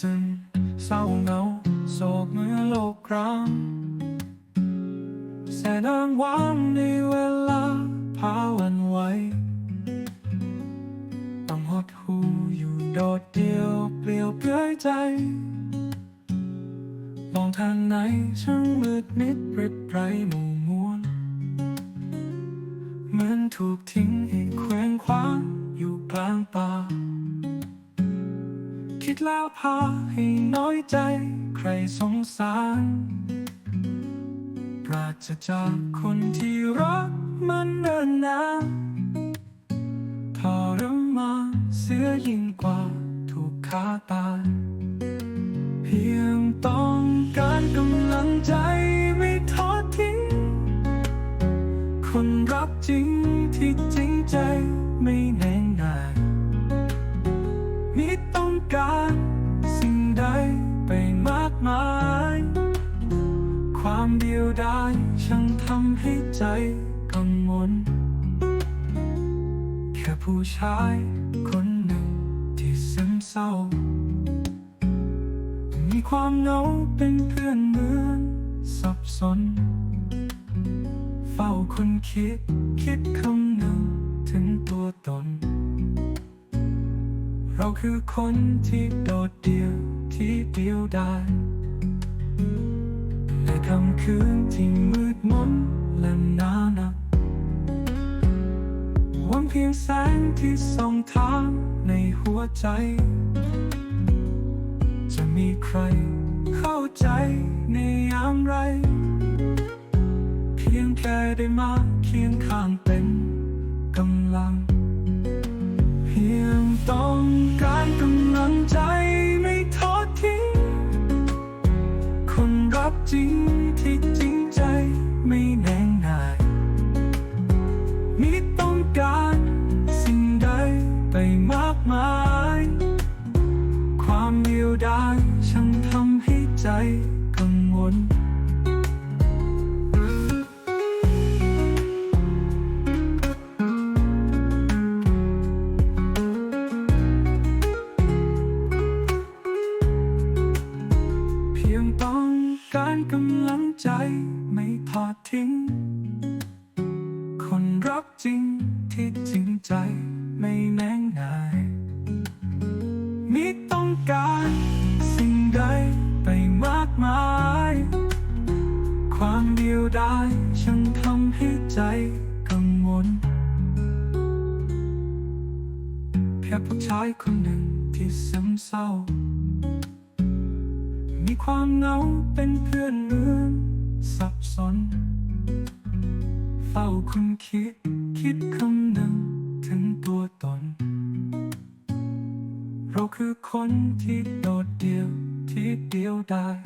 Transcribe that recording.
ซึมเศร้าเหงาโศกเมื่อโลกร้างแสนอ้างว้างในเวลาพาวันไหวต้องหดหูอยู่โดดเดียวเปลี่ยวเปลือยใจ มองทางไหนช่างมืดมิดริบไรหมู่มวลเหมือนถูกทิ้งให้เคว้งคว้างอยู่กลางป่า คิดแล้วพาให้น้อยใจ ใครสงสารปราศจากคนที่รักมันเนินนานทรมานเสียยิ่งกว่าถูกฆ่าตาย เพียงต้อง เดียวดายช่างทำให้ใจกังวลแค่ผู้ชายคนหนึ่งที่ซึมเศร้า มีความเหงาเป็นเพื่อนเหมือนสับสน เฝ้าคนคิดคิดคำหนึ่งถึงตัวตน เราคือคนที่โดดเดี่ยวที่เดียวดาย คืนที่มืดมนและหนาหนักหวังเพียงแสงที่ส่องทางในหัวใจ จะมีใครเข้าใจในยามไร เพียงแค่ได้มาเคียงข้างเป็น ยงต้องการกำลังใจไม่ทอดทิ้ง คนรักจริงที่จริงใจไม่แน่งนายมิต้องการสิ่งใดไปมากมาย ความเดียวดายช่างทำให้ใจกังวลแค่ผู้ชายคนหนึ่งที่ซึมเศร้า มีความเหงาเป็นเพื่อนเหมือนสับสน เฝ้าคุณคิดคิดคำหนึ่งถึงตัวตน เราคือคนที่โดดเดี่ยวที่เดียวดาย